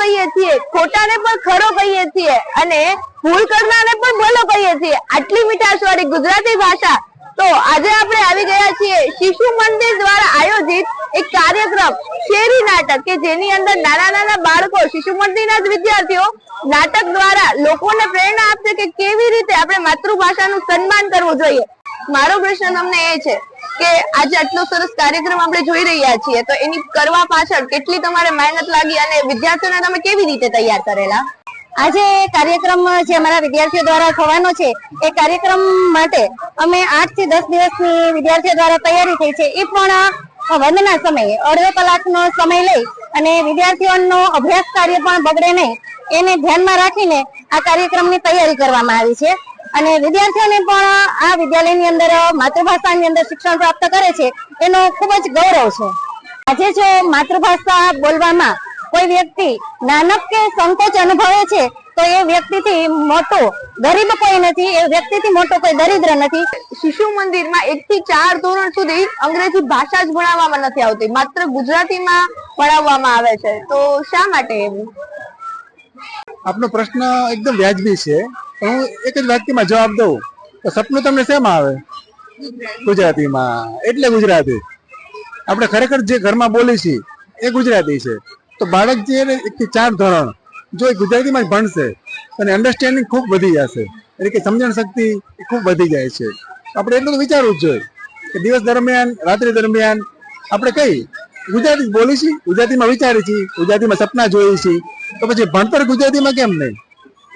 કહીએ છીએ, ખોટાને પણ ખરો કહીએ છીએ અને ભૂલ કરનારને પણ ભલો કહીએ છીએ. આટલી મીઠાશવાળી ગુજરાતી ભાષા. તો આજે આપણે આવી ગયા છીએ શિશુ મંદિર દ્વારા આયોજિત એક કાર્યક્રમ, શેરી નાટક, કે જેની અંદર નાના નાના બાળકો, શિશુ મંદિરના જ વિદ્યાર્થીઓ, નાટક દ્વારા લોકોને પ્રેરણા આપશે કે કેવી રીતે આપણે માતૃભાષાનું સન્માન કરવું જોઈએ. મારો પ્રશ્ન તમને એ છે કે આજે આટલો સરસ કાર્યક્રમ આપણે જોઈ રહ્યા છીએ, તો એની કરવા પાછળ કેટલી તમારે મહેનત લાગી અને વિદ્યાર્થીઓને તમે કેવી રીતે તૈયાર કરેલા? આજે કાર્યક્રમ જે અમારા વિદ્યાર્થીઓ દ્વારા થવાનો છે, એ કાર્યક્રમ માટે અમે આઠથી દસ દિવસની વિદ્યાર્થીઓ દ્વારા તૈયારી થઈ છે. એ પણ વંદના સમયે, અડધો કલાકનો સમય લઈ અને વિદ્યાર્થીઓનો અભ્યાસ કાર્ય પણ બગડે નહીં. એને ધ્યાનમાં રાખીને આ કાર્યક્રમની તૈયારી કરવામાં આવી છે. અને વિદ્યાર્થીઓને પણ આ વિદ્યાલયની અંદર માતૃભાષાની અંદર શિક્ષણ પ્રાપ્ત કરે છે, એનો ખૂબ જ ગૌરવ છે. આજે જો માતૃભાષા બોલવામાં કોઈ વ્યક્તિ નાનક કે સંકોચ અનુભવે છે, તો એ વ્યક્તિથી મોટો ગરીબ કોઈ નથી, એ વ્યક્તિથી મોટો કોઈ દરિદ્ર નથી. શિશુ મંદિરમાં એક થી ચાર ધોરણ સુધી અંગ્રેજી ભાષા જ ભણાવવામાં નથી આવતી, માત્ર ગુજરાતીમાં ભણાવવામાં આવે છે. તો શા માટે એવું? આપનો પ્રશ્ન એકદમ વ્યાજબી છે. પણ હું એક જ વાક્યમાં જવાબ દઉં. તો સપનું તમને શેમાં આવે? ગુજરાતીમાં. એટલે ગુજરાતી. આપણે ખરેખર જે ઘરમાં બોલી છીએ, એ ગુજરાતી છે. તો બાળક જે એકથી ચાર ધોરણ, જો એ ગુજરાતીમાં જ ભણશે અને અન્ડરસ્ટેન્ડિંગ ખૂબ વધી જશે. એટલે કે સમજણ શક્તિ ખૂબ વધી જાય છે. આપણે એટલું તો વિચારવું જ જોઈએ કે દિવસ દરમિયાન, રાત્રિ દરમિયાન આપણે કઈ ગુજરાતી બોલી છીએ ગુજરાતીમાં વિચારી છીએ ગુજરાતીમાં સપના જોઈએ છીએ તો પછી ભણતર ગુજરાતીમાં કેમ નહીં?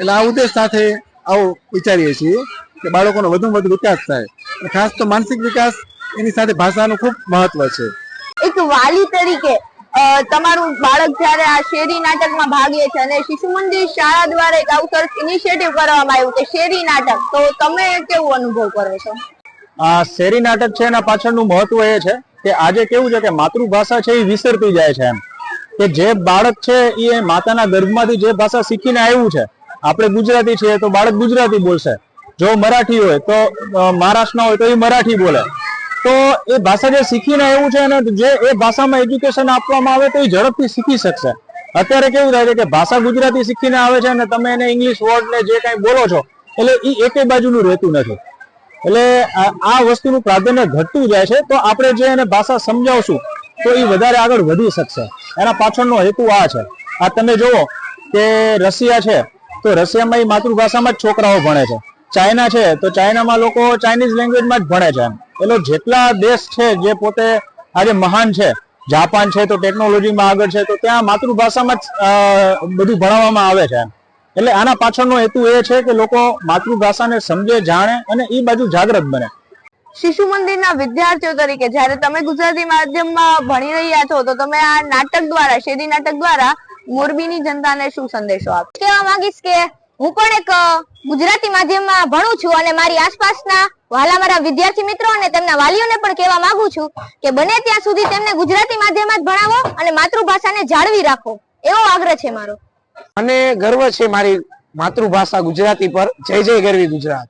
એટલે આ ઉદ્દેશ સાથે આવું વિચારીએ છીએ કે બાળકોનો વધુ વધુ વિકાસ થાય. અને ખાસ તો માનસિક વિકાસ એની સાથે ભાષાનું ખૂબ મહત્વ છે. એક વાલી તરીકે તમારું બાળક જ્યારે આ શેરી નાટકમાં ભાગ લે છે અને શિશુ મંદિર શાળા દ્વારા એક આવું સરસ ઇનિશિયેટિવ કરવામાં આવ્યું કે શેરી નાટક તો તમે કેવું અનુભવ કરો છો? આ શેરી નાટક છે એના પાછળનું મહત્વ એ છે કે આજે કેવું છે કે માતૃભાષા છે એ વિસરતી જાય છે એમ. કે જે બાળક છે એ માતાના ગર્ભમાંથી જે ભાષા શીખીને આવ્યું છે, આપણે ગુજરાતી છીએ તો બાળક ગુજરાતી બોલશે. જો મરાઠી હોય તો મહારાષ્ટ્રના હોય તો એ મરાઠી બોલે. તો એ ભાષા જે શીખીને આવ્યું છે અને જે એ ભાષામાં એજ્યુકેશન આપવામાં આવે તો એ ઝડપથી શીખી શકશે. અત્યારે કેવું થાય છે કે ભાષા ગુજરાતી શીખીને આવે છે અને તમે એને ઇંગ્લિશ વર્ડ ને જે કઈ બોલો છો, એટલે એ એકે બાજુનું રહેતું નથી. એટલે આ વસ્તુનું પ્રાધાન્ય ઘટતું જાય છે, તો આપણે જે એને ભાષા સમજાવશું, તો એ વધારે આગળ વધી શકશે. એના પાછળનો હેતુ આ છે. આ તમે જુઓ કે રશિયા છે, તો રશિયામાં એ માતૃભાષામાં જ છોકરાઓ ભણે છે. ચાઇના છે, તો ચાઇનામાં લોકો ચાઇનીઝ લેંગ્વેજમાં જ ભણે છે એમ. એટલે જેટલા દેશ છે જે પોતે આજે મહાન છે, જાપાન છે તો ટેકનોલોજીમાં આગળ છે, તો ત્યાં માતૃભાષામાં જ બધું ભણાવવામાં આવે છે એમ. એટલે આના પાછળનો હેતુ એ છે કે લોકો માતૃભાષાને સમજે, જાણે અને એ બાજુ જાગૃત બને. શિશુ મંદિરના વિદ્યાર્થીઓ તરીકે જ્યારે તમે ગુજરાતી માધ્યમમાં ભણી રહ્યા છો, તો તમે આ નાટક દ્વારા, શેરી નાટક દ્વારા મોરબીની જનતાને શું સંદેશો આપો? કહેવા માંગીશ કે હું પણ એક ગુજરાતી માધ્યમમાં ભણું છું અને મારી આસપાસના વાલા મારા વિદ્યાર્થી મિત્રો અને તેમના વાલીઓને પણ કહેવા માંગુ છું કે બને ત્યાં સુધી તેમને ગુજરાતી માધ્યમમાં જ ભણાવો અને માતૃભાષાને જાળવી રાખો. એવો આગ્રહ છે મારો. અને ગર્વ છે મારી માતૃભાષા ગુજરાતી પર. જય જય ગરવી ગુજરાત.